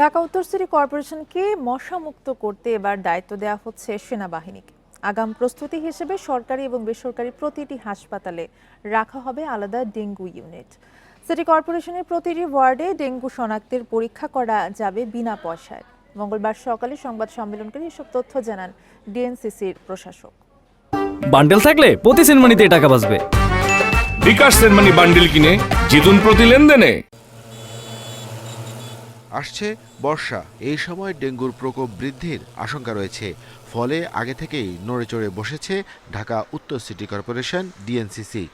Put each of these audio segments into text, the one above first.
ঢাকা উত্তর সিটি কর্পোরেশনকে মশামুক্ত করতে এবার দায়িত্ব দেওয়া হচ্ছে সেনাবাহিনীকে। আগাম প্রস্তুতি হিসেবে সরকারি এবং বেসরকারি প্রতিটি হাসপাতালে রাখা হবে আলাদা ডেঙ্গু ইউনিট। সিটি কর্পোরেশনের প্রতিটি ওয়ার্ডে ডেঙ্গু শনাক্তের পরীক্ষা করা যাবে বিনা পয়সায়। মঙ্গলবার সকালে সংবাদ সম্মেলন করে এসব তথ্য জানান ডিএনসিসির প্রশাসক। বান্ডেল থাকলে প্রতি সেনমানিতে টাকা বাঁচবে। বিকাশ সেনমানি বান্ডিল কিনে জিতুন প্রতি লেনদেনে। আসছে বর্ষা। এই সময় ডেঙ্গুর প্রকোপ বৃদ্ধির আশঙ্কা রয়েছে। ফলে আগে থেকেই নড়ে চড়ে বসেছে ঢাকা উত্তর সিটি কর্পোরেশন, ডিএনসিসি।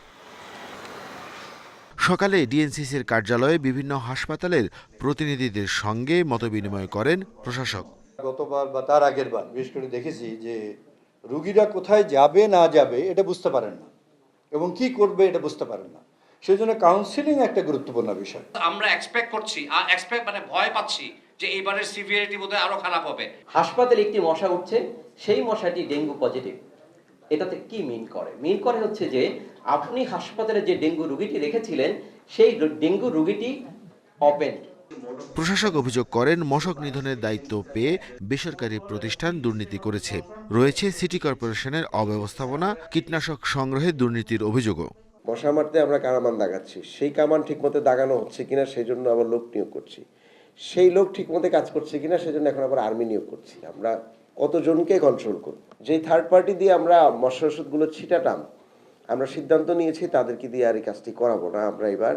সকালে ডিএনসিসির কার্যালয়ে বিভিন্ন হাসপাতালের প্রতিনিধিদের সঙ্গে মতবিনিময় করেন প্রশাসক। গতবার বা তার আগের বার বিশেষ করে দেখেছি যে রুগীরা কোথায় যাবে না যাবে এটা বুঝতে পারেন না। এবং কি করবে এটা বুঝতে পারেন না। সেই জন্য কাউন্সিলিং একটা গুরুত্বপূর্ণ বিষয়। আমরা এক্সপেক্ট করছি আর এক্সপেক্ট মানে ভয় পাচ্ছি যে এইবারের সিভিয়ারিটি বোধহয় আরও খারাপ হবে। হাসপাতালে একটি মশা উঠছে সেই মশাটি ডেঙ্গু পজিটিভ এটাতে কি মিন করে? মিন করে হচ্ছে যে আপনি হাসপাতালে যে ডেঙ্গু রুগীটি রেখেছিলেন সেই ডেঙ্গু রুগীটি ওপেন প্রশাসক অভিযোগ করেন মশক নিধনের দায়িত্ব পেয়ে বেসরকারি প্রতিষ্ঠান দুর্নীতি করেছে। রয়েছে সিটি কর্পোরেশনের অব্যবস্থাপনা কীটনাশক সংগ্রহে দুর্নীতির অভিযোগও। মশা মারতে আমরা কামান দাগাচ্ছি। সেই কামান ঠিকমতো দাগানো হচ্ছে কিনা সেই জন্য আবার লোক নিয়োগ করছি। সেই লোক ঠিকমতো কাজ করছে কিনা সেই জন্য এখন আবার আর্মি নিয়োগ করছি। আমরা কতজনকে কন্ট্রোল করব? যেই থার্ড পার্টি দিয়ে আমরা মশা ওষুধগুলো ছিটাটাম আমরা সিদ্ধান্ত নিয়েছি তাদেরকে দিয়ে আর এই কাজটি করাবো না। আমরা এবার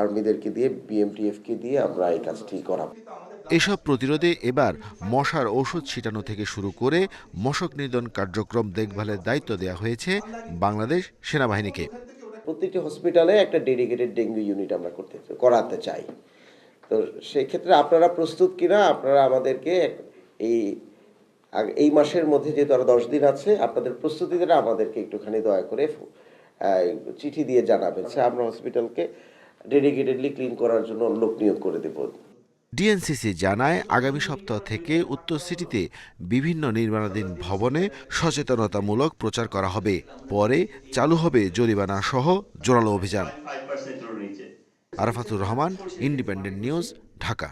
আর্মিদেরকে দিয়ে, বিএমটিএফকে দিয়ে আমরা এই কাজটি করাবো। এসব প্রতিরোধে এবার মশার ঔষধ ছিটানো থেকে শুরু করে মশক নিধন কার্যক্রম দেখভালের দায়িত্ব দেওয়া হয়েছে বাংলাদেশ সেনাবাহিনীকে। প্রতিটি হসপিটালে একটা ডেডিকেটেড ডেঙ্গু ইউনিট আমরা করতে, করাতে চাই। তো সেই ক্ষেত্রে আপনারা প্রস্তুত কিনা, আপনারা আমাদেরকে এই এই মাসের মধ্যে যেহেতু আরও দশ দিন আছে, আপনাদের প্রস্তুতিটা আমাদেরকে একটুখানি দয়া করে চিঠি দিয়ে জানাবেন। আমরা হসপিটালকে ডেডিকেটেডলি ক্লিন করার জন্য লোক নিয়োগ করে দেবো। ডিএনসিসি জানায়, আগামী সপ্তাহ থেকে উত্তর সিটিতে বিভিন্ন নির্মাণাধীন ভবনে সচেতনতামূলক প্রচার করা হবে। পরে চালু হবে জরিমানা সহ জোরালো অভিযান। Arafatur Rahman independent news Dhaka.